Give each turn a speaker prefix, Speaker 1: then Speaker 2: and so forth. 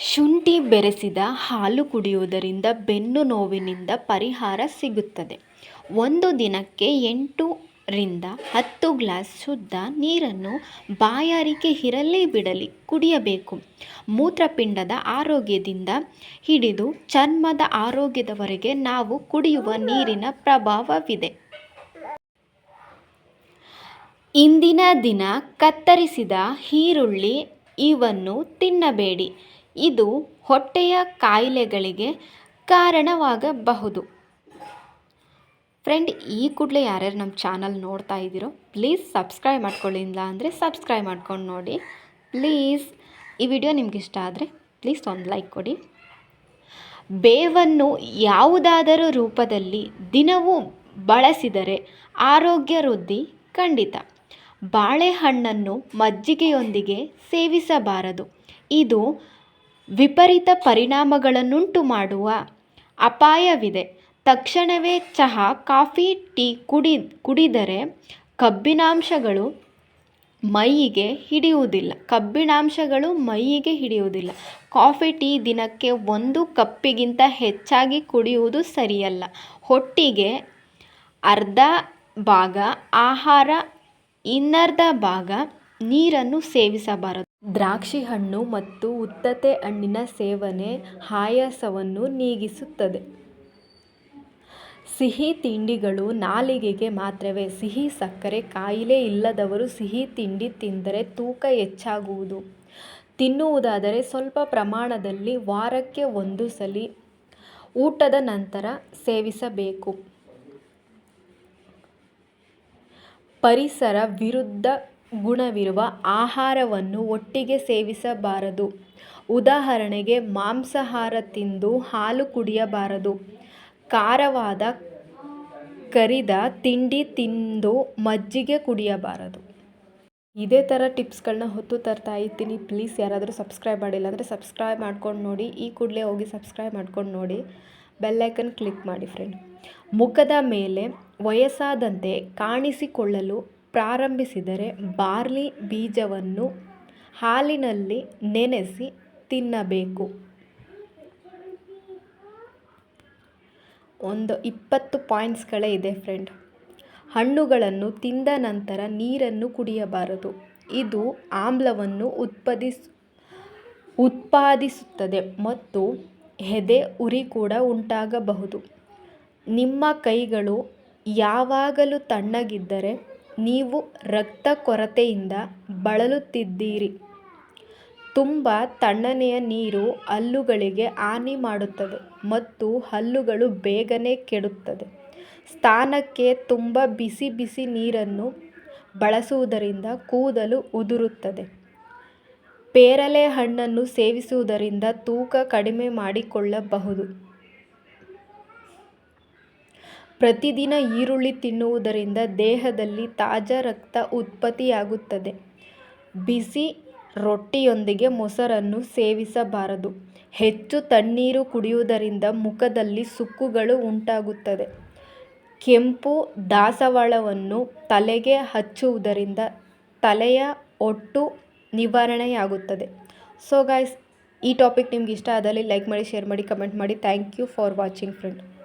Speaker 1: ಶುಂಠಿ ಬೆರೆಸಿದ ಹಾಲು ಕುಡಿಯುವುದರಿಂದ ಬೆನ್ನು ನೋವಿನಿಂದ ಪರಿಹಾರ ಸಿಗುತ್ತದೆ. ಒಂದು ದಿನಕ್ಕೆ ಎಂಟು ರಿಂದ ಹತ್ತು ಗ್ಲಾಸ್ ಶುದ್ಧ ನೀರನ್ನು ಬಾಯಾರಿಕೆ ಇರಲಿ ಬಿಡಲಿ, ಕುಡಿಯಬೇಕು. ಮೂತ್ರಪಿಂಡದ ಆರೋಗ್ಯದಿಂದ ಹಿಡಿದು ಚರ್ಮದ ಆರೋಗ್ಯದವರೆಗೆ ನಾವು ಕುಡಿಯುವ ನೀರಿನ ಪ್ರಭಾವವಿದೆ. ಇಂದಿನ ದಿನ ಕತ್ತರಿಸಿದ ಈರುಳ್ಳಿ ಇವನ್ನು ತಿನ್ನಬೇಡಿ. ಇದು ಹೊಟ್ಟೆಯ ಕಾಯಿಲೆಗಳಿಗೆ ಕಾರಣವಾಗಬಹುದು. ಫ್ರೆಂಡ್ ಈ ಕೂಡಲೇ ಯಾರ್ಯಾರು ನಮ್ಮ ಚಾನಲ್ ನೋಡ್ತಾ ಇದ್ದೀರೋ ಪ್ಲೀಸ್ ಸಬ್ಸ್ಕ್ರೈಬ್ ಮಾಡ್ಕೊಳ್ಳಿ. ಇಲ್ಲ ಅಂದರೆ ಸಬ್ಸ್ಕ್ರೈಬ್ ಮಾಡ್ಕೊಂಡು ನೋಡಿ. ಪ್ಲೀಸ್ ಈ ವಿಡಿಯೋ ನಿಮ್ಗೆ ಇಷ್ಟ ಆದರೆ ಪ್ಲೀಸ್ ಒಂದು ಲೈಕ್ ಕೊಡಿ. ಬೇವನ್ನು ಯಾವುದಾದರೂ ರೂಪದಲ್ಲಿ ದಿನವೂ ಬಳಸಿದರೆ ಆರೋಗ್ಯ ವೃದ್ಧಿ ಖಂಡಿತ. ಬಾಳೆಹಣ್ಣನ್ನು ಮಜ್ಜಿಗೆಯೊಂದಿಗೆ ಸೇವಿಸಬಾರದು. ಇದು ವಿಪರೀತ ಪರಿಣಾಮಗಳನ್ನುಂಟು ಮಾಡುವ ಅಪಾಯವಿದೆ. ತಕ್ಷಣವೇ ಚಹಾ, ಕಾಫಿ, ಟೀ ಕುಡಿ, ಕುಡಿದರೆ ಕಬ್ಬಿನಾಂಶಗಳು ಮೈಯಿಗೆ ಹಿಡಿಯುವುದಿಲ್ಲ. ಕಬ್ಬಿಣಾಂಶಗಳು ಮೈಯಿಗೆ ಹಿಡಿಯುವುದಿಲ್ಲ. ಕಾಫಿ, ಟೀ ದಿನಕ್ಕೆ ಒಂದು ಕಪ್ಪಿಗಿಂತ ಹೆಚ್ಚಾಗಿ ಕುಡಿಯುವುದು ಸರಿಯಲ್ಲ. ಹೊಟ್ಟಿಗೆ ಅರ್ಧ ಭಾಗ, ಆಹಾರ ಇನ್ನರ್ಧ ಭಾಗ ನೀರನ್ನು ಸೇವಿಸಬಾರದು. ದ್ರಾಕ್ಷಿ ಹಣ್ಣು ಮತ್ತು ಉತ್ತತೆ ಹಣ್ಣಿನ ಸೇವನೆ ಆಯಾಸವನ್ನು ನೀಗಿಸುತ್ತದೆ. ಸಿಹಿ ತಿಂಡಿಗಳು ನಾಲಿಗೆಗೆ ಮಾತ್ರವೇ. ಸಿಹಿ ಸಕ್ಕರೆ ಕಾಯಿಲೆ ಇಲ್ಲದವರು ಸಿಹಿ ತಿಂಡಿ ತಿಂದರೆ ತೂಕ ಹೆಚ್ಚಾಗುವುದು. ತಿನ್ನುವುದಾದರೆ ಸ್ವಲ್ಪ ಪ್ರಮಾಣದಲ್ಲಿ ವಾರಕ್ಕೆ ಒಂದು ಸಲ ಊಟದ ನಂತರ ಸೇವಿಸಬೇಕು. ಪರಿಸರ ವಿರುದ್ಧ ಗುಣವಿರುವ ಆಹಾರವನ್ನು ಒಟ್ಟಿಗೆ ಸೇವಿಸಬಾರದು. ಉದಾಹರಣೆಗೆ ಮಾಂಸಾಹಾರ ತಿಂದು ಹಾಲು ಕುಡಿಯಬಾರದು. ಖಾರವಾದ ಕರಿದ ತಿಂಡಿ ತಿಂದು ಮಜ್ಜಿಗೆ ಕುಡಿಯಬಾರದು. ಇದೇ ಥರ ಟಿಪ್ಸ್ಗಳನ್ನ ಹೊತ್ತು ತರ್ತಾ ಇದ್ದೀನಿ ಪ್ಲೀಸ್ ಯಾರಾದರೂ ಸಬ್ಸ್ಕ್ರೈಬ್ ಮಾಡಿಲ್ಲ ಅಂದರೆ ಸಬ್ಸ್ಕ್ರೈಬ್ ಮಾಡ್ಕೊಂಡು ನೋಡಿ. ಈ ಕೂಡಲೇ ಹೋಗಿ ಸಬ್ಸ್ಕ್ರೈಬ್ ಮಾಡ್ಕೊಂಡು ನೋಡಿ. ಬೆಲ್ಲೈಕನ್ ಕ್ಲಿಕ್ ಮಾಡಿ ಫ್ರೆಂಡ್. ಮುಖದ ಮೇಲೆ ವಯಸ್ಸಾದಂತೆ ಕಾಣಿಸಿಕೊಳ್ಳಲು ಪ್ರಾರಂಭಿಸಿದರೆ ಬಾರ್ಲಿ ಬೀಜವನ್ನು ಹಾಲಿನಲ್ಲಿ ನೆನೆಸಿ ತಿನ್ನಬೇಕು. ಒಂದು ಇಪ್ಪತ್ತು ಪಾಯಿಂಟ್ಸ್ಗಳೇ ಇದೆ ಫ್ರೆಂಡ್. ಹಣ್ಣುಗಳನ್ನು ತಿಂದ ನಂತರ ನೀರನ್ನು ಕುಡಿಯಬಾರದು. ಇದು ಆಮ್ಲವನ್ನು ಉತ್ಪಾದಿಸ್, ಉತ್ಪಾದಿಸುತ್ತದೆ ಮತ್ತು ಎದೆ ಉರಿ ಕೂಡ ಉಂಟಾಗಬಹುದು. ನಿಮ್ಮ ಕೈಗಳು ಯಾವಾಗಲೂ ತಣ್ಣಗಿದ್ದರೆ ನೀವು ರಕ್ತ ಕೊರತೆಯಿಂದ ಬಳಲುತ್ತಿದ್ದೀರಿ. ತುಂಬ ತಣ್ಣನೆಯ ನೀರು ಹಲ್ಲುಗಳಿಗೆ ಹಾನಿ ಮಾಡುತ್ತದೆ ಮತ್ತು ಹಲ್ಲುಗಳು ಬೇಗನೆ ಕೆಡುತ್ತದೆ. ಸ್ಥಾನಕ್ಕೆ ತುಂಬ ಬಿಸಿ ಬಿಸಿ ನೀರನ್ನು ಬಳಸುವುದರಿಂದ ಕೂದಲು ಉದುರುತ್ತದೆ. ಪೇರಲೆ ಹಣ್ಣನ್ನು ಸೇವಿಸುವುದರಿಂದ ತೂಕ ಕಡಿಮೆ ಮಾಡಿಕೊಳ್ಳಬಹುದು. ಪ್ರತಿದಿನ ಈರುಳ್ಳಿ ತಿನ್ನುವುದರಿಂದ ದೇಹದಲ್ಲಿ ತಾಜಾ ರಕ್ತ ಉತ್ಪತ್ತಿಯಾಗುತ್ತದೆ. ಬಿಸಿ ರೊಟ್ಟಿಯೊಂದಿಗೆ ಮೊಸರನ್ನು ಸೇವಿಸಬಾರದು. ಹೆಚ್ಚು ತಣ್ಣೀರು ಕುಡಿಯುವುದರಿಂದ ಮುಖದಲ್ಲಿ ಸುಕ್ಕುಗಳು ಉಂಟಾಗುತ್ತದೆ. ಕೆಂಪು ದಾಸವಾಳವನ್ನು ತಲೆಗೆ ಹಚ್ಚುವುದರಿಂದ ತಲೆಯ ಒಟ್ಟು ನಿವಾರಣೆಯಾಗುತ್ತದೆ. ಸೊ ಗಾಯ್ಸ್ ಈ ಟಾಪಿಕ್ ನಿಮ್ಗೆ ಇಷ್ಟ ಆದಲ್ಲಿ ಲೈಕ್ ಮಾಡಿ ಶೇರ್ ಮಾಡಿ ಕಮೆಂಟ್ ಮಾಡಿ. Thank you for watching friend